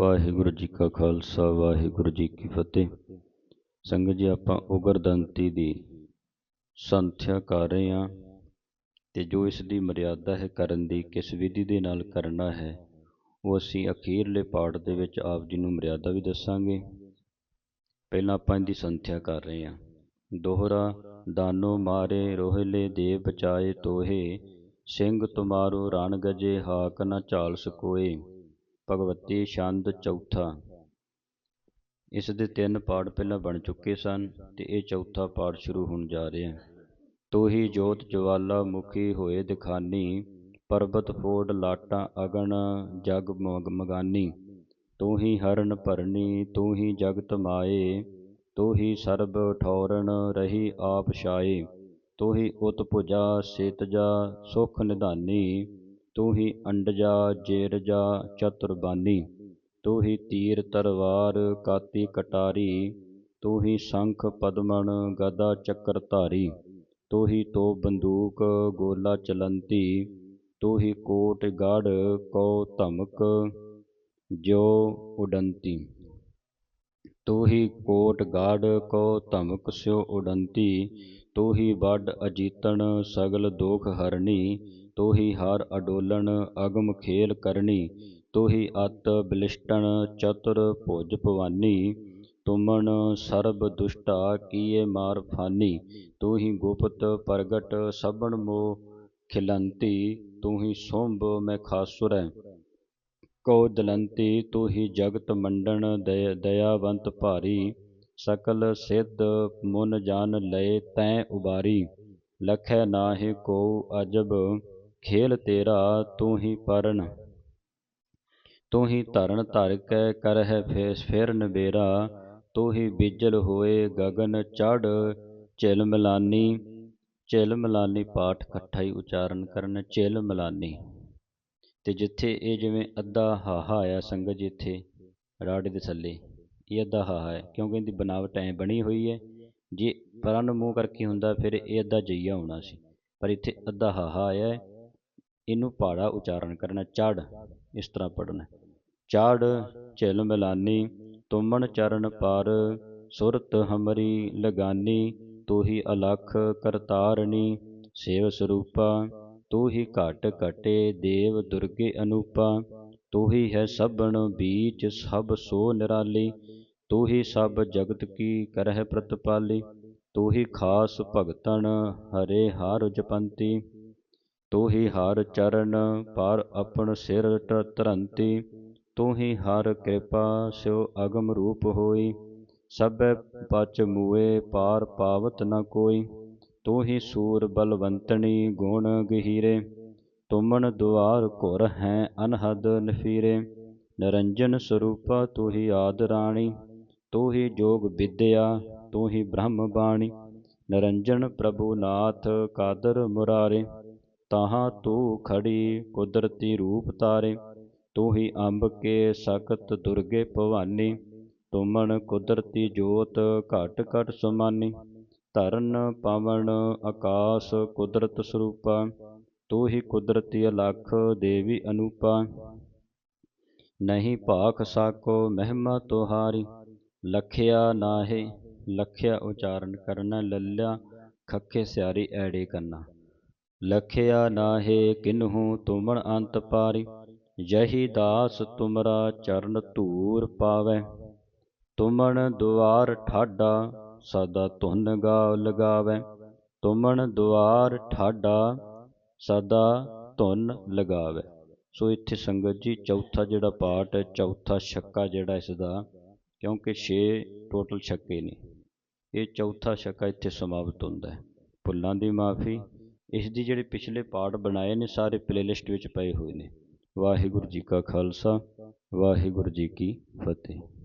ਵਾਹਿਗੁਰੂ ਜੀ ਕਾ ਖਾਲਸਾ, ਵਾਹਿਗੁਰੂ ਜੀ ਕੀ ਫਤਿਹ। ਸੰਗਤ ਜੀ, ਆਪਾਂ ਉਗਰਦੰਤੀ ਦੀ ਸੰਥਿਆ ਕਰ ਰਹੇ ਹਾਂ ਤੇ ਜੋ ਇਸ ਦੀ ਮਰਿਆਦਾ ਹੈ ਕਰਨ ਦੀ, ਕਿਸ ਵਿਧੀ ਦੇ ਨਾਲ ਕਰਨਾ ਹੈ, ਉਹ ਅਸੀਂ ਅਖੀਰਲੇ ਪਾਠ ਦੇ ਵਿੱਚ ਆਪ ਜੀ ਨੂੰ ਮਰਿਆਦਾ ਵੀ ਦੱਸਾਂਗੇ। ਪਹਿਲਾਂ ਆਪਾਂ ਇਹਦੀ ਸੰਥਿਆ ਕਰ ਰਹੇ ਹਾਂ। ਦੋਹਰਾ, ਦਾਨੋ ਮਾਰੇ ਰੋਹਲੇ ਦੇ ਬਚਾਏ ਤੋਹੇ, ਸਿੰਘ ਤੁਮਾਰੋ ਰਣ ਗਜੇ, ਹਾਕ ਨਾ ਝਾਲ ਸਕੋਏ। ਭਗਵਤੀ ਛੰਦ ਚੌਥਾ। ਇਸ ਦੇ ਤਿੰਨ ਪਾਠ ਪਹਿਲਾਂ ਬਣ ਚੁੱਕੇ ਸਨ ਤੇ ਇਹ ਚੌਥਾ ਪਾਠ ਸ਼ੁਰੂ ਹੋਣ ਜਾ ਰਿਹਾ। ਹੈ ਤੋਹੀ ਜੋਤ ਜਵਾਲਾ ਮੁਖੀ ਹੋਏ ਦਿਖਾਨੀ, ਪਰਬਤ ਫੋੜ ਲਾਟਾਂ ਅਗਣ ਜਗ ਮਗਾਨੀ। ਤੂੰ ਹੀ ਹਰਨ ਭਰਨੀ ਤੂੰ ਹੀ ਜਗਤ ਮਾਏ ਤੂੰ ਹੀ ਸਰਬ ਠੌਰਨ ਰਹੀ ਆਪ ਛਾਏ। ਤੂੰ ਹੀ ਉਤ ਭੁਜਾ ਸੇਤਜਾ, ਸੁਖ ਨਿਧਾਨੀ ਤੂੰ ਹੀ ਅੰਡਜਾ, ਜੇਰਜਾ, ਚਤੁਰਬਾਨੀ। ਤੂੰ ਹੀ ਤੀਰ ਤਰਵਾਰ ਕਾਤੀ, ਕਟਾਰੀ। ਤੂੰ ਹੀ ਸੰਖ, ਪਦਮਣ, ਗਦਾ, ਚੱਕਰ ਧਾਰੀ। ਤੂੰ ਹੀ ਤੋ ਬੰਦੂਕ, ਗੋਲਾ ਚਲੰਤੀ। ਤੂੰ ਹੀ ਕੋਟ, ਗੜ, ਕੋ ਧਮਕ, ਜੋ ਉਡੰਤੀ। ਤੂੰ ਹੀ ਕੋਟ, ਗਾੜ, ਕੋ ਧਮਕ ਸਿਓ ਉਡੰਤੀ। ਤੂੰ ਹੀ ਵੱਡ, ਅਜੀਤਣ, ਸਗਲ ਦੋਖ ਹਰਣੀ। ਤੂੰ ਹੀ ਹਰ ਅਡੋਲਣ, ਅਗਮ ਖੇਲ ਕਰਨੀ ਤੂੰ ਹੀ ਅਤ ਬਲਿਸ਼ਟਣ, ਚਤੁਰ ਭੁਜ ਭਵਾਨੀ, ਤੁਮਨ ਸਰਬ ਦੁਸ਼ਟਾ ਕੀਏ ਮਾਰ ਫਾਨੀ ਤੂੰ ਹੀ ਗੁਪਤ ਪ੍ਰਗਟ ਸਭਨ ਮੋ ਖਿਲੰਤੀ ਤੂੰ ਹੀ ਸੁੰਭ ਮੈਂ ਖਾਸੁਰੈ। ਕੋ ਦਲੰਤੀ ਤੂੰ ਹੀ ਜਗਤ ਮੰਡਨ ਦਇਆਵੰਤ ਭਾਰੀ, ਸਕਲ ਸਿੱਧ ਮੁਨ ਜਾਨ ਲਏ ਤੈ ਉਬਾਰੀ, ਲਖੈ ਨਾਹਿ ਕੋ ਅਜਬ ਖੇਲ ਤੇਰਾ ਤੂੰ ਹੀ ਪਰਨ ਤੂੰ ਹੀ ਧਰਨ ਧਰ ਕੈ ਕਰਹਿ ਫੇਰ ਨਬੇਰਾ ਤੂੰ ਹੀ ਬਿਜਲ ਹੋਏ ਗਗਨ ਚੜ ਝਿਲ ਮਲਾਨੀ ਝਿਲ ਮਲਾਨੀ ਪਾਠ ਇਕੱਠਾ ਹੀ ਉਚਾਰਨ ਕਰਨ, ਝਿਲ ਮਲਾਨੀ। ਤੇ ਜਿੱਥੇ ਇਹ ਜਿਵੇਂ ਅੱਧਾ ਹਾਹਾ ਆਇਆ ਸੰਗਤ ਇੱਥੇ ਰਾੜੇ ਦੇ ਥੱਲੇ, ਇਹ ਅੱਧਾ ਹਾਹਾ ਹੈ, ਕਿਉਂਕਿ ਇਹਦੀ ਬਨਾਵਟ ਐ ਬਣੀ ਹੋਈ ਹੈ। ਜੇ ਪਰਾਂ ਨੂੰ ਮੂੰਹ ਕਰਕੇ ਹੁੰਦਾ, ਫਿਰ ਇਹ ਅੱਧਾ ਜਈਆ ਹੋਣਾ ਸੀ, ਪਰ ਇੱਥੇ ਅੱਧਾ ਹਾਹਾ ਆਇਆ ਇਹਨੂੰ ਪਾੜਾ ਉਚਾਰਨ ਕਰਨਾ, ਚੜ, ਇਸ ਤਰ੍ਹਾਂ ਪੜਨਾ ਚੜ, ਝਿਲ ਮਿਲਾਨੀ ਤੁਮਨ ਚਰਨ ਪਰ, ਸੁਰਤ ਹਮਰੀ ਲਗਾਨੀ ਤੂੰ ਹੀ ਅਲਖ ਕਰਤਾਰਨੀ, ਸੇਵ ਸਰੂਪਾ ਤੂੰ ਹੀ ਘਟ ਘਟੇ ਦੇਵ ਦੁਰਗੇ ਅਨੂਪਾ ਤੂੰ ਹੀ ਹੈ ਸਭਣ ਬੀਚ ਸਭ ਸੋ ਨਿਰਾਲੀ ਤੂੰ ਹੀ ਸਭ ਜਗਤ ਕੀ ਕਰਹਿ ਪ੍ਰਤਪਾਲੀ ਤੂ ਹੀ ਖਾਸ ਭਗਤਨ ਹਰੇ ਹਾਰ ਜਪੰਤੀ ਤੂ ਹੀ ਹਰ ਚਰਨ ਪਰ ਆਪਣ ਸਿਰ ਧਰੰਤੀ ਤੂੰ ਹੀ ਹਰ ਕਿਰਪਾ ਸਿਉ ਅਗਮ ਰੂਪ ਹੋਈ। ਸਭੈ ਪਚ ਮੂਏ ਪਾਰ ਪਾਵਤ ਨ ਕੋਈ ਤੂੰ ਹੀ ਸੂਰ ਬਲਵੰਤਣੀ ਗੁਣ ਗਹੀਰੇ। ਤੁਮਨ ਦੁਆਰ ਘੁਰ ਹੈ ਅਨਹਦ ਨਫੀਰੇ, ਨਰੰਜਨ ਸਰੂਪਾ ਤੂੰ ਹੀ ਆਦ ਰਾਣੀ। ਤੂੰ ਹੀ ਜੋਗ ਵਿਦਿਆ ਤੂੰ ਹੀ ਬ੍ਰਹਮ ਬਾਣੀ, ਨਰੰਜਨ ਪ੍ਰਭੂ ਨਾਥ ਕਾਦਰ ਮੁਰਾਰੇ। ਤਾਹਾਂ ਤੂੰ ਖੜੀ ਕੁਦਰਤੀ ਰੂਪ ਤਾਰੇ, ਤੂੰ ਹੀ ਅੰਬ ਕੇ ਸਖਤ ਦੁਰਗੇ ਭਵਾਨੀ। ਤੁਮਨ ਕੁਦਰਤੀ ਜੋਤ ਘਟ ਘਟ ਸੁਮਾਨੀ। ਧਰਨ ਪਵਨ ਆਕਾਸ਼ ਕੁਦਰਤ ਸਰੂਪਾ, ਤੂੰ ਹੀ ਕੁਦਰਤੀ ਅਲਖ ਦੇਵੀ ਅਨੂਪਾ। ਨਹੀਂ ਭਾਖ ਸਾਕੋ ਮਹਿਮਾ ਤੁਹਾਰੀ, ਲਖਿਆ ਨਾਹੇ, ਲਖਿਆ ਉਚਾਰਨ ਕਰਨਾ ਲੱਲਿਆ, ਖੱਖੇ ਸਿਆਰੀ ਐੜੇ ਕਰਨਾ ਲਖਿਆ ਨਾਹੇ ਕਿਨਹੂ ਤੁਮਣ ਅੰਤ ਪਾਰੀ, ਜਹੀ ਦਾਸ ਤੁਮਰਾ ਚਰਨ ਧੂਰ ਪਾਵੈ। ਤੁਮਣ ਦੁਆਰ ਠਾਡਾ ਸਦਾ ਧੁਨ ਗਾ ਲਗਾਵੈ। ਤੁਮਣ ਦੁਆਰ ਠਾਡਾ ਸਦਾ ਧੁਨ ਲਗਾਵੈ। ਸੋ ਇੱਥੇ ਸੰਗਤ ਜੀ, ਚੌਥਾ ਜਿਹੜਾ ਪਾਠ ਹੈ, ਚੌਥਾ ਛੱਕਾ ਜਿਹੜਾ ਇਸ ਦਾ ਕਿਉਂਕਿ 6 ਟੋਟਲ ਛੱਕੇ ਨੇ। ਇਹ ਚੌਥਾ ਛੱਕਾ ਇੱਥੇ ਸਮਾਪਤ ਹੁੰਦਾ ਹੈ। ਭੁੱਲਾਂ ਦੀ ਮਾਫੀ ਇਸ ਦੀ ਜਿਹੜੇ ਪਿਛਲੇ ਪਾਠ ਬਣਾਏ ਨੇ, ਸਾਰੇ ਪਲੇਲਿਸਟ ਵਿੱਚ ਪਏ ਹੋਏ ਨੇ। ਵਾਹਿਗੁਰੂ ਜੀ ਕਾ ਖਾਲਸਾ, ਵਾਹਿਗੁਰੂ ਜੀ ਕੀ ਫਤਿਹ।